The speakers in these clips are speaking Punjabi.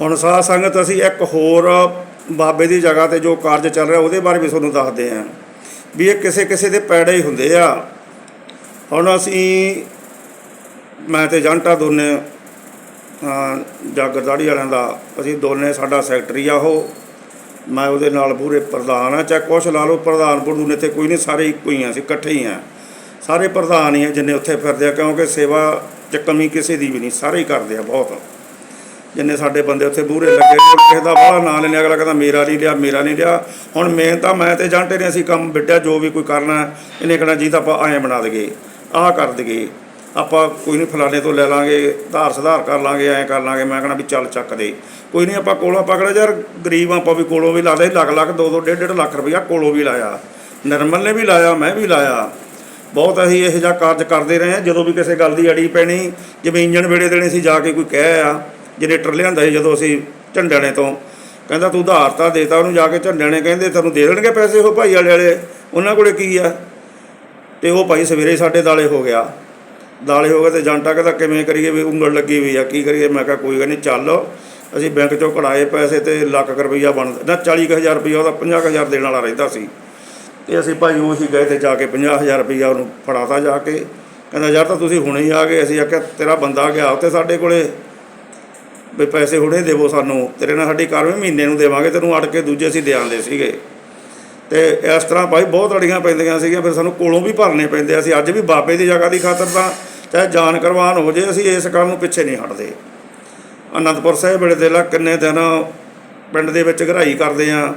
ਹੁਣ ਸਾਧ ਸੰਗਤ ਅਸੀਂ ਇੱਕ ਹੋਰ ਬਾਬੇ ਦੀ ਜਗ੍ਹਾ ਤੇ ਜੋ ਕਾਰਜ ਚੱਲ ਰਿਹਾ ਉਹਦੇ ਬਾਰੇ ਵੀ ਤੁਹਾਨੂੰ ਦੱਸਦੇ ਹਾਂ। ਵੀ ਇਹ ਕਿਸੇ ਕਿਸੇ ਦੇ ਪੈੜੇ ਹੀ ਹੁੰਦੇ ਆ। ਹੁਣ ਅਸੀਂ, ਮੈਂ ਤੇ ਜੰਟਾ ਦੋਨੇ ਜਾਗਰਦਾੜੀ ਵਾਲਿਆਂ ਦਾ, ਅਸੀਂ ਦੋਨੇ ਸਾਡਾ ਸੈਕਟਰੀ ਆ ਉਹ। ਮੈਂ ਉਹਦੇ ਨਾਲ ਪੂਰੇ ਪ੍ਰਧਾਨ ਆ, ਚਾਹੇ ਕੁਛ ਲਾ ਲਓ, ਪ੍ਰਧਾਨ ਪ੍ਰਧੂਨ ਇੱਥੇ ਕੋਈ ਨਹੀਂ, ਸਾਰੇ ਇੱਕੋ ਹੀ ਆ, ਅਸੀਂ ਇਕੱਠੇ ਹੀ ਆ। ਸਾਰੇ ਪ੍ਰਧਾਨ ਹੀ ਆ, ਜਿੰਨੇ ਉੱਥੇ ਫਿਰਦੇ ਆ, ਕਿਉਂਕਿ ਸੇਵਾ ਚ ਕਮੀ ਕਿਸੇ ਦੀ ਵੀ ਨਹੀਂ, ਸਾਰੇ ਹੀ ਕਰਦੇ ਆ ਬਹੁਤ। ਜਿੰਨੇ ਸਾਡੇ ਬੰਦੇ ਉੱਥੇ ਬੂਰੇ ਲੱਗੇ ਨੇ, ਕਿਸੇ ਦਾ ਬੜਾ ਨਾਂ ਲੈਣੇ ਅਗਲਾ ਕਹਿੰਦਾ ਮੇਰਾ ਨਹੀਂ ਲਿਆ ਮੇਰਾ ਨਹੀਂ ਲਿਆ ਹੁਣ ਮੇਨ ਤਾਂ ਮੈਂ ਤੇ ਜਾਂਟੇ ਨੇ ਅਸੀਂ ਕੰਮ ਬਿੱਟਿਆ ਜੋ ਵੀ ਕੋਈ ਕਰਨਾ ਇਹਨੇ ਕਹਿਣਾ ਜੀ ਤਾਂ ਆਪਾਂ ਐਂ ਬਣਾ ਦਈਏ ਆਹ ਕਰ ਦਈਏ। ਆਪਾਂ ਕੋਈ ਨਹੀਂ ਫਲਾਣੇ ਤੋਂ ਲੈ ਲਾਂਗੇ ਧਾਰ ਸੁਧਾਰ ਕਰ ਲਾਂਗੇ ਐਂ ਕਰ ਲਾਂਗੇ ਮੈਂ ਕਹਿਣਾ ਵੀ ਚੱਲ ਚੱਕ ਦੇ। ਕੋਈ ਨਹੀਂ ਆਪਾਂ ਕੋਲੋਂ ਪਕੜ ਯਾਰ ਗਰੀਬ ਆਪਾਂ ਵੀ ਕੋਲੋਂ ਵੀ ਲਾ ਦੇ ਲੱਖ ਲੱਖ ਦੋ ਦੋ ਡੇਢ ਡੇਢ ਲੱਖ ਰੁਪਈਆ ਕੋਲੋਂ ਵੀ ਲਾਇਆ। ਨਰਮਲ ਨੇ ਵੀ ਲਾਇਆ ਮੈਂ ਵੀ ਲਾਇਆ। ਬਹੁਤ ਅਸੀਂ ਇਹੋ ਜਿਹਾ ਕਾਰਜ ਕਰਦੇ ਰਹੇ ਹਾਂ ਜਦੋਂ ਵੀ ਕਿਸੇ ਗੱਲ ਦੀ ਅੜੀ ਪੈਣੀ ਜਿਵੇਂ ਇੰਜਣ ਵੇੜੇ ਦੇਣੇ ਸੀ ਜਾ ਕੇ ਕੋਈ ਕਹਿ ਆ। ਜਨਰੇਟਰ ਲਿਆਂਦਾ ਸੀ ਜਦੋਂ ਅਸੀਂ ਝੰਡਿਆਣੇ ਤੋਂ, ਕਹਿੰਦਾ ਤੂੰ ਉਧਾਰ ਤਾਂ ਦੇਤਾ, ਉਹਨੂੰ ਜਾ ਕੇ ਝੰਡਿਆਣੇ ਕਹਿੰਦੇ ਤੈਨੂੰ ਦੇ ਦੇਣਗੇ ਪੈਸੇ ਉਹ ਭਾਈ ਵਾਲੇ ਵਾਲੇ, ਉਹਨਾਂ ਕੋਲੇ ਕੀ ਆ? ਤੇ ਉਹ ਭਾਈ ਸਵੇਰੇ ਸਾਡੇ ਦਾਲੇ ਹੋ ਗਿਆ। ਦਾਲੇ ਹੋ ਗਏ ਤੇ ਜੰਟਾ ਕਹਿੰਦਾ ਕਿਵੇਂ ਕਰੀਏ ਵੀ ਉਂਗਲ ਲੱਗੀ ਹੋਈ ਆ, ਕੀ ਕਰੀਏ? ਮੈਂ ਕਿਹਾ ਕੋਈ ਗੱਲ ਨਹੀਂ, ਚੱਲ ਅਸੀਂ ਬੈਂਕ ਚੋਂ ਕਢਾਏ ਪੈਸੇ ਤੇ ਲੱਖ ਕੁ ਰੁਪਈਆ ਬਣ ਨਾ 40000 ਰੁਪਈਆ, ਉਹਦਾ 50000 ਦੇਣ ਵਾਲਾ ਰਹਿੰਦਾ ਸੀ। ਤੇ ਅਸੀਂ ਭਾਈ ਉਹੀ ਗਏ ਤੇ ਜਾ ਕੇ 50000 ਰੁਪਈਆ ਉਹਨੂੰ ਫੜਾਤਾ ਜਾ ਕੇ। ਕਹਿੰਦਾ ਯਾਰ ਤਾਂ ਤੁਸੀਂ ਹੁਣੇ ਹੀ ਆ ਗਏ, ਅਸੀਂ ਆਖਿਆ ਤੇਰਾ ਬੰਦਾ ਗਿਆ ਉੱਥੇ ਸਾਡੇ ਕੋਲੇ। ਵੀ ਪੈਸੇ ਹੁਣੇ ਦੇਵੋ ਸਾਨੂੰ। ਤੇਰੇ ਨਾਲ ਸਾਡੀ ਕਾਰਵਾਈ ਮਹੀਨੇ ਨੂੰ ਦੇਵਾਂਗੇ, ਤੈਨੂੰ ਅੜ ਕੇ ਦੂਜੇ ਅਸੀਂ ਦੇ ਸੀਗੇ। ਤੇ ਇਸ ਤਰ੍ਹਾਂ ਭਾਈ ਬਹੁਤ ਅੜੀਆਂ ਪੈਂਦੀਆਂ ਸੀਗੀਆਂ, ਫਿਰ ਸਾਨੂੰ ਕੋਲੋਂ ਵੀ ਭਰਨੇ ਪੈਂਦੇ ਆ। ਅਸੀਂ ਅੱਜ ਵੀ ਬਾਬੇ ਦੀ ਜਗ੍ਹਾ ਦੀ ਖਾਤਰ ਤਾਂ ਚਾਹੇ ਜਾਨ ਕੁਰਬਾਨ ਹੋ ਜੇ, ਅਸੀਂ ਇਸ ਕੰਮ ਨੂੰ ਪਿੱਛੇ ਨਹੀਂ ਹਟਦੇ। ਅਨੰਦਪੁਰ ਸਾਹਿਬ ਵੇਲੇ ਦੇ ਲਾ ਕਿੰਨੇ ਦਿਨ ਪਿੰਡ ਦੇ ਵਿੱਚ ਘਰਾਈ ਕਰਦੇ ਆ,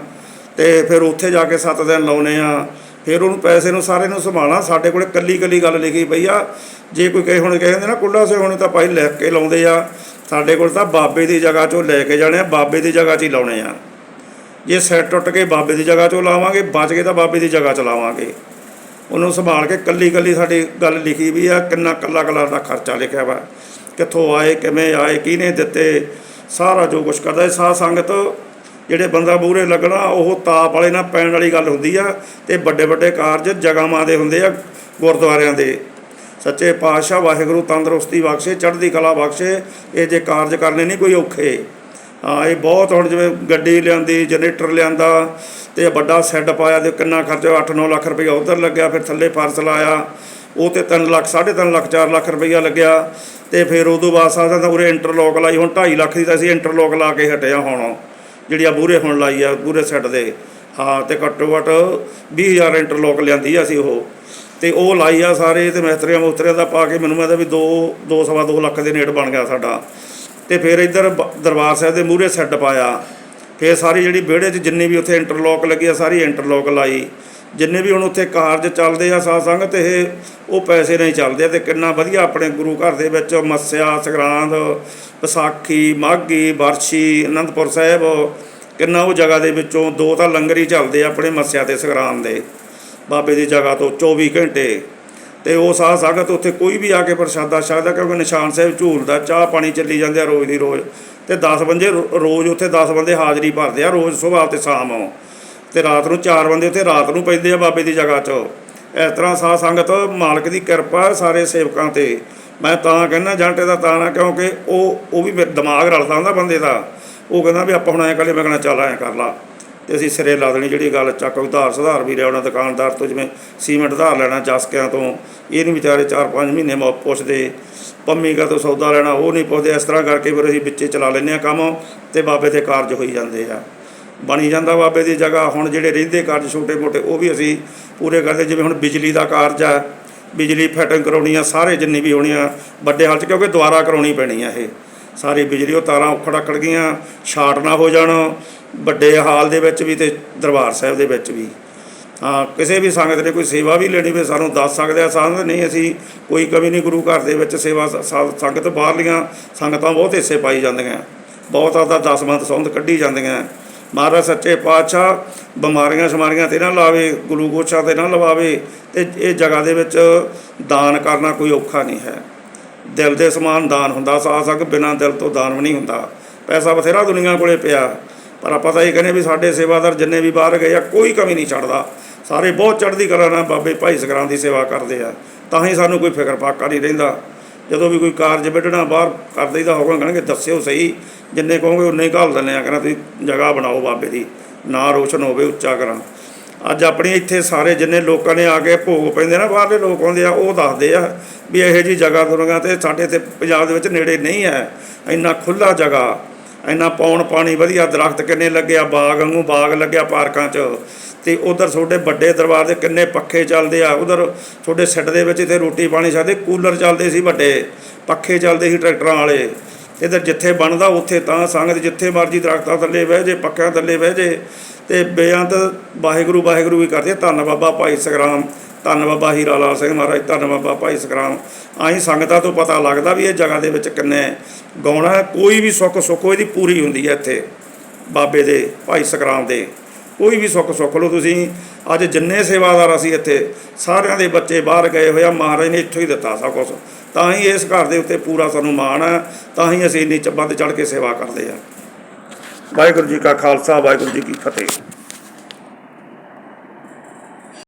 ਤੇ ਫਿਰ ਉੱਥੇ ਜਾ ਕੇ 7 ਦਿਨ ਲਾਉਨੇ ਆ। ਫਿਰ ਉਹਨੂੰ ਪੈਸੇ ਨੂੰ ਸਾਰੇ ਨੂੰ ਸੰਭਾਲਣਾ। ਸਾਡੇ ਕੋਲੇ ਕੱਲੀ ਕੱਲੀ ਗੱਲ ਲਿਖੀ ਪਈ ਆ। ਜੇ ਕੋਈ ਕਹੇ, ਹੁਣ ਕਹਿੰਦੇ ਨਾ ਕੁੱਲਾ ਸੇ ਹੁਣ ਤਾਂ ਭਾਈ ਲਿਖ ਕੇ ਲਾਉਂਦੇ ਆ। ਸਾਡੇ ਕੋਲ ਤਾਂ ਬਾਬੇ ਦੀ ਜਗ੍ਹਾ ਚੋਂ ਲੈ ਕੇ ਜਾਣੇ ਆ, ਬਾਬੇ ਦੀ ਜਗ੍ਹਾ 'ਚ ਹੀ ਲਾਉਣੇ ਆ। ਜੇ ਸਿਰ ਟੁੱਟ ਕੇ ਬਾਬੇ ਦੀ ਜਗ੍ਹਾ 'ਚੋਂ ਲਾਵਾਂਗੇ, ਬਚ ਕੇ ਤਾਂ ਬਾਬੇ ਦੀ ਜਗ੍ਹਾ 'ਚ ਲਾਵਾਂਗੇ। ਉਹਨੂੰ ਸੰਭਾਲ ਕੇ ਕੱਲੀ ਕੱਲੀ ਸਾਡੀ ਗੱਲ ਲਿਖੀ ਵੀ ਆ, ਕਿੰਨਾ ਕੱਲਾ ਕੱਲਾ ਦਾ ਖਰਚਾ ਲਿਖਿਆ ਵਾ। ਕਿੱਥੋਂ ਆਏ, ਕਿਵੇਂ ਆਏ, ਕਿਹਨੇ ਦਿੱਤੇ, ਸਾਰਾ ਜੋ ਕੁਝ ਕਰਦਾ ਇਹ ਸਾਧ ਸੰਗਤ ਜਿਹੜੇ ਬੰਦਾ ਬੂਰੇ ਲੱਗਣਾ, ਉਹ ਤਾਪ ਵਾਲੇ ਨਾਲ ਪੈਣ ਵਾਲੀ ਗੱਲ ਹੁੰਦੀ ਆ। ਤੇ ਵੱਡੇ ਵੱਡੇ ਕਾਰਜ ਜਗ੍ਹਾਵਾਂ ਦੇ ਹੁੰਦੇ ਆ, ਗੁਰਦੁਆਰਿਆਂ ਦੇ। ਸੱਚੇ ਪਾਤਸ਼ਾਹ ਵਾਹਿਗੁਰੂ ਤੰਦਰੁਸਤੀ ਬਖਸ਼ੇ, ਚੜ੍ਹਦੀ ਕਲਾ ਬਖਸ਼ੇ, ਇਹ ਜੇ ਕਾਰਜ ਕਰਨੇ ਨਹੀਂ ਕੋਈ ਔਖੇ। ਹਾਂ, ਇਹ ਬਹੁਤ ਹੁਣ ਜਿਵੇਂ ਗੱਡੀ ਲਿਆਂਦੀ, ਜਨਰੇਟਰ ਲਿਆਂਦਾ, ਤੇ ਵੱਡਾ ਸੈੱਡ ਪਾਇਆ, ਤੇ ਕਿੰਨਾ ਖਰਚਾ 8-9 ਲੱਖ ਰੁਪਈਆ ਉਧਰ ਲੱਗਿਆ, ਫਿਰ ਥੱਲੇ ਫਰਸ਼ ਲਾਇਆ, ਉਹ ਤੇ 3 ਲੱਖ 3.5 ਲੱਖ 4 ਲੱਖ ਰੁਪਈਆ ਲੱਗਿਆ, ਤੇ ਫਿਰ ਉਦੋਂ ਬਾਅਦ ਸਾਡਾ ਤਾਂ ਉਰੇ ਇੰਟਰਲੋਕ ਲਾਈ, ਹੁਣ 2.5 ਲੱਖ ਦੀ ਤਾਂ ਅਸੀਂ ਇੰਟਰਲੋਕ ਲਾ ਕੇ ਹਟਿਆ ਹੁਣ, ਜਿਹੜੀ ਆ ਬੂਰੇ ਹੁਣ ਲਾਈ ਆ ਪੂਰੇ ਸੈੱਟ ਦੇ। ਹਾਂ, ਤੇ ਘੱਟੋ ਘੱਟ 20000 ਇੰਟਰਲੋਕ ਲਿਆਂਦੀ ਆ ਅਸੀਂ ਉਹ। ਤੇ ਉਹ ਲਾਈ ਆ ਸਾਰੇ ਤੇ ਮਿਸਤਰੀਆਂ ਮੁਸਤਰੀਆਂ ਦਾ ਪਾ ਕੇ ਮੈਨੂੰ ਮੈਂ ਤਾਂ ਵੀ 2 2 ਸਵਾ 2 ਲੱਖ ਦੇ ਨੇੜ ਬਣ ਗਿਆ ਸਾਡਾ। ਤੇ ਫਿਰ ਇੱਧਰ ਬ- ਦਰਬਾਰ ਸਾਹਿਬ ਦੇ ਮੂਹਰੇ ਸੈੱਟ ਪਾਇਆ। ਫਿਰ ਸਾਰੀ ਜਿਹੜੀ ਵਿਹੜੇ 'ਚ ਜਿੰਨੇ ਵੀ ਉੱਥੇ ਇੰਟਰਲੋਕ ਲੱਗੀ ਆ, ਸਾਰੀ ਇੰਟਰਲੋਕ ਲਾਈ। ਜਿੰਨੇ ਵੀ ਹੁਣ ਉੱਥੇ ਕਾਰਜ ਚੱਲਦੇ ਆ ਸਾਧ ਸੰਗਤ ਇਹ, ਉਹ ਪੈਸੇ ਨਹੀਂ ਚੱਲਦੇ ਆ ਤੇ ਕਿੰਨਾ ਵਧੀਆ ਆਪਣੇ ਗੁਰੂ ਘਰ ਦੇ ਵਿੱਚ ਮੱਸਿਆ, ਸੰਗਰਾਂਦ, ਵਿਸਾਖੀ, ਮਾਘੀ ਵਰਸ਼ੀ ਅਨੰਦਪੁਰ ਸਾਹਿਬ, ਕਿੰਨਾ ਉਹ ਜਗ੍ਹਾ ਦੇ ਵਿੱਚੋਂ ਦੋ ਤਾਂ ਲੰਗਰ ਹੀ ਚੱਲਦੇ ਆਪਣੇ ਮੱਸਿਆ ਤੇ ਸੰਗਰਾਂਦ ਦੇ। ਬਾਬੇ ਦੀ ਜਗ੍ਹਾ ਤੋਂ 24 ਘੰਟੇ। ਤੇ ਉਹ ਸਾਧ ਸੰਗਤ ਉੱਥੇ ਕੋਈ ਵੀ ਆ ਕੇ ਪ੍ਰਸ਼ਾਦਾ ਛਕਦਾ ਕਿਉਂਕਿ ਨਿਸ਼ਾਨ ਸਾਹਿਬ ਝੂਲਦਾ, ਚਾਹ ਪਾਣੀ ਚੱਲੀ ਜਾਂਦੇ ਆ ਰੋਜ਼ ਦੀ ਰੋਜ਼। ਤੇ 10 ਬੰਦੇ ਰੋ- ਰੋਜ਼ ਉੱਥੇ 10 ਬੰਦੇ ਹਾਜ਼ਰੀ ਭਰਦੇ ਆ, ਰੋਜ਼ ਸੁਬਾਹ ਤੇ ਸ਼ਾਮ ਤੇ ਰਾਤ ਨੂੰ 4 ਬੰਦੇ ਉੱਥੇ ਰਾਤ ਨੂੰ ਪੈਂਦੇ ਆ ਬਾਬੇ ਦੀ ਜਗ੍ਹਾ 'ਚ। ਇਸ ਤਰ੍ਹਾਂ ਸਾਧ ਸੰਗਤ ਮਾਲਕ ਦੀ ਕਿਰਪਾ ਸਾਰੇ ਸੇਵਕਾਂ ਤੇ। ਮੈਂ ਤਾਂ ਕਹਿੰਦਾ ਜੰਟੇ ਦਾ ਤਾਂ ਨਾ ਕਿਉਂਕਿ ਉਹ ਉਹ ਵੀ ਮੇਰੇ ਦਿਮਾਗ ਰਲਦਾ ਹੁੰਦਾ ਬੰਦੇ ਦਾ। ਉਹ ਕਹਿੰਦਾ ਵੀ ਆਪਾਂ ਹੁਣ ਐਂ ਕਰੇ ਮੈਂ ਕਹਿੰਦਾ ਚੱਲ ਐਂ ਕਰ ਲਾ। ਤੇ ਅਸੀਂ ਸਿਰੇ ਲਾ ਦੇਣੀ ਜਿਹੜੀ ਗੱਲ ਚੱਕ ਉਧਾਰ ਸੁਧਾਰ ਵੀ ਲਿਆਉਣਾ ਦੁਕਾਨਦਾਰ ਤੋਂ, ਜਿਵੇਂ ਸੀਮੈਂਟ ਉਧਾਰ ਲੈਣਾ ਜਸਕਿਆਂ ਤੋਂ, ਇਹ ਨਹੀਂ ਵਿਚਾਰੇ 4-5 ਮਹੀਨੇ ਮਾ ਪੁੱਛਦੇ, ਪੰਮੀ ਕਾ ਤੋਂ ਸੌਦਾ ਲੈਣਾ, ਉਹ ਨਹੀਂ ਪੁੱਛਦੇ, ਇਸ ਤਰ੍ਹਾਂ ਕਰਕੇ ਫਿਰ ਅਸੀਂ ਵਿੱਚੇ ਚਲਾ ਲੈਂਦੇ ਆ ਕੰਮ ਤੇ ਬਾਬੇ ਦੇ ਕਾਰਜ ਹੋਈ ਜਾਂਦੇ ਆ। ਬਣੀ ਜਾਂਦਾ ਬਾਬੇ ਦੀ ਜਗ੍ਹਾ, ਹੁਣ ਜਿਹੜੇ ਰਹਿੰਦੇ ਕਾਰਜ ਛੋਟੇ ਮੋਟੇ ਉਹ ਵੀ ਅਸੀਂ ਪੂਰੇ ਕਰਦੇ, ਜਿਵੇਂ ਹੁਣ ਬਿਜਲੀ ਦਾ ਕਾਰਜ ਆ, ਬਿਜਲੀ ਫਿਟਿੰਗ ਕਰਾਉਣੀ ਆ, ਸਾਰੇ ਜਿੰਨੀ ਵੀ ਹੋਣੀ ਆ, ਵੱਡੇ ਹਾਲ 'ਚ, ਕਿਉਂਕਿ ਦੁਬਾਰਾ ਕਰਾਉਣੀ ਪੈਣੀ ਆ ਇਹ। ਸਾਰੀ ਬਿਜਲੀ ਉਹ ਤਾਰਾਂ ਉਖੜ ਅਕੜ ਗਈਆਂ ਸ਼ਾਰਟ ਨਾ ਹੋ ਜਾਣ ਵੱਡੇ ਹਾਲ ਦੇ ਵਿੱਚ ਵੀ ਤੇ ਦਰਬਾਰ ਸਾਹਿਬ ਦੇ ਵਿੱਚ ਵੀ। ਹਾਂ, ਕਿਸੇ ਵੀ ਸੰਗਤ ਨੇ ਕੋਈ ਸੇਵਾ ਵੀ ਲੈਣੀ ਵੀ ਸਾਨੂੰ ਦੱਸ ਸਕਦੇ ਆ ਸੰਗਤ ਨਹੀਂ, ਅਸੀਂ ਕੋਈ ਕਮੀ ਨਹੀਂ, ਗੁਰੂ ਘਰ ਦੇ ਵਿੱਚ ਸੇਵਾ ਸੰਗਤ ਬਾਹਰਲੀਆਂ ਸੰਗਤਾਂ ਬਹੁਤ ਹਿੱਸੇ ਪਾਈ ਜਾਂਦੀਆਂ। ਬਹੁਤ ਆਦਾ ਦਸਮੰਤ ਸੌਂਦ ਕੱਢੀ ਜਾਂਦੀਆਂ। ਮਹਾਰਾਜ ਸੱਚੇ ਪਾਤਸ਼ਾਹ ਬਿਮਾਰੀਆਂ ਸ਼ਮਾਰੀਆਂ ਤੇ ਨਾ ਲਾਵੇ ਗਲੂਕੋਸ਼ਾਂ ਤੇ ਨਾ ਲਵਾਵੇ, ਤੇ ਇਹ ਜਗ੍ਹਾ ਦੇ ਵਿੱਚ ਦਾਨ ਕਰਨਾ ਕੋਈ ਔਖਾ ਨਹੀਂ ਹੈ। ਦਿਲ ਦੇ ਸਮਾਨ ਦਾਨ ਹੁੰਦਾ, ਸਾਧ ਸੰਗ ਬਿਨਾਂ ਦਿਲ ਤੋਂ ਦਾਨ ਵੀ ਨਹੀਂ ਹੁੰਦਾ। ਪੈਸਾ ਬਥੇਰਾ ਦੁਨੀਆ ਕੋਲੇ ਪਿਆ। ਪਰ ਆਪਾਂ ਤਾਂ ਇਹ ਕਹਿੰਦੇ ਵੀ ਸਾਡੇ ਸੇਵਾਦਾਰ ਜਿੰਨੇ ਵੀ ਬਾਹਰ ਗਏ ਆ, ਕੋਈ ਕਮੀ ਨਹੀਂ ਛੱਡਦਾ। ਸਾਰੇ ਬਹੁਤ ਚੜ੍ਹਦੀ ਕਲਾ ਨਾਲ ਬਾਬੇ ਭਾਈ ਸਗਰਾਂ ਦੀ ਸੇਵਾ ਕਰਦੇ ਆ। ਤਾਂ ਹੀ ਸਾਨੂੰ ਕੋਈ ਫਿਕਰ ਫਾਕਾ ਨਹੀਂ ਰਹਿੰਦਾ। ਜਦੋਂ ਵੀ ਕੋਈ ਕਾਰਜ ਵੱਢਣਾ ਬਾਹਰ ਕਰ ਦਈਦਾ ਹੁਕਮ ਕਰਨਗੇ ਦੱਸਿਓ ਸਹੀ। ਜਿੰਨੇ ਕਹੋਗੇ ਉਨੇ ਹੀ ਘਾਲ ਦਿੰਦੇ ਆ, ਕਹਿੰਦਾ ਤੁਸੀਂ ਜਗ੍ਹਾ ਬਣਾਓ ਬਾਬੇ ਦੀ। ਨਾਂ ਰੋਸ਼ਨ ਹੋਵੇ, ਉੱਚਾ ਕਰਾਂ। ਅੱਜ ਆਪਣੀ ਇੱਥੇ ਸਾਰੇ ਜਿੰਨੇ ਲੋਕਾਂ ਨੇ ਆ ਕੇ ਭੋਗ ਪੈਂਦੇ ਨਾ, ਬਾਹਰਲੇ ਲੋਕ ਆਉਂਦੇ ਆ, ਉਹ ਦੱਸਦੇ ਆ ਵੀ ਇਹੋ ਜੀ ਜਗ੍ਹਾ ਦੁਨੀਆ ਤੇ ਸਾਡੇ ਤੇ ਪੰਜਾਬ ਦੇ ਵਿੱਚ ਨੇੜੇ ਨਹੀਂ ਹੈ। ਇੰਨਾ ਖੁੱਲਾ ਜਗ੍ਹਾ। ਇੰਨਾ ਪੌਣ ਪਾਣੀ ਵਧੀਆ ਦਰਖਤ ਕਿੰਨੇ ਲੱਗਿਆ ਬਾਗ ਵਾਂਗੂ ਬਾਗ ਲੱਗਿਆ ਪਾਰਕਾਂ 'ਚ। ਤੇ ਉਧਰ ਤੁਹਾਡੇ ਵੱਡੇ ਦਰਬਾਰ ਦੇ ਕਿੰਨੇ ਪੱਖੇ ਚੱਲਦੇ ਆ, ਉਧਰ ਤੁਹਾਡੇ ਸਿੱਟ ਦੇ ਵਿੱਚ ਤੇ ਰੋਟੀ ਪਾਣੀ ਸਕਦੇ ਕੂਲਰ ਚੱਲਦੇ ਸੀ ਵੱਡੇ, ਪੱਖੇ ਚੱਲਦੇ ਸੀ ਟਰੈਕਟਰਾਂ ਵਾਲੇ। ਇਧਰ ਜਿੱਥੇ ਬਣਦਾ ਉੱਥੇ ਤਾਂ ਸੰਗਤ ਜਿੱਥੇ ਮਰਜ਼ੀ ਦਰਖਤਾਂ ਥੱਲੇ ਬਹਿ ਜੇ, ਪੱਖਿਆਂ ਥੱਲੇ ਬਹਿ ਜੇ, ਤੇ ਬੇਅੰਤ ਵਾਹਿਗੁਰੂ ਵਾਹਿਗੁਰੂ ਵੀ ਕਰਦੇ ਧੰਨ ਬਾਬਾ ਭਾਈ ਸਗਰਾਮ ਧੰਨ ਬਾਬਾ ਹੀਰਾ ਲਾਲ ਸਿੰਘ ਮਹਾਰਾਜ, ਧੰਨ ਬਾਬਾ ਭਾਈ ਸਕਰਾਮ ਆਹੀ ਸੰਗਤਾਂ ਤੋਂ ਪਤਾ ਲੱਗਦਾ ਵੀ ਇਹ ਜਗ੍ਹਾ ਦੇ ਵਿੱਚ ਕਿੰਨੇ ਗਾਉਣਾ ਹੈ। ਕੋਈ ਵੀ ਸੁੱਖ ਸੁੱਖ ਇਹਦੀ ਪੂਰੀ ਹੁੰਦੀ ਹੈ ਇੱਥੇ, ਬਾਬੇ ਦੇ, ਭਾਈ ਸਕਰਾਮ ਦੇ। ਕੋਈ ਵੀ ਸੁੱਖ ਸੁੱਖ ਲਓ ਤੁਸੀਂ। ਅੱਜ ਜਿੰਨੇ ਸੇਵਾਦਾਰ ਅਸੀਂ ਇੱਥੇ, ਸਾਰਿਆਂ ਦੇ ਬੱਚੇ ਬਾਹਰ ਗਏ ਹੋਇਆ ਮਹਾਰਾਜ ਨੇ ਇੱਥੋਂ ਹੀ ਦਿੱਤਾ ਸਭ ਕੁਛ। ਤਾਂ ਹੀ ਇਸ ਘਰ ਦੇ ਉੱਤੇ ਪੂਰਾ ਸਾਨੂੰ ਮਾਣ ਹੈ ਤਾਂ ਹੀ ਅਸੀਂ ਇੰਨੀ ਚੱਬਾਂ ਤੇ ਚੜ੍ਹ ਕੇ ਸੇਵਾ ਕਰਦੇ ਹਾਂ ਵਾਹਿਗੁਰੂ ਜੀ ਕਾ ਖਾਲਸਾ, ਵਾਹਿਗੁਰੂ ਜੀ ਕੀ ਫਤਿਹ।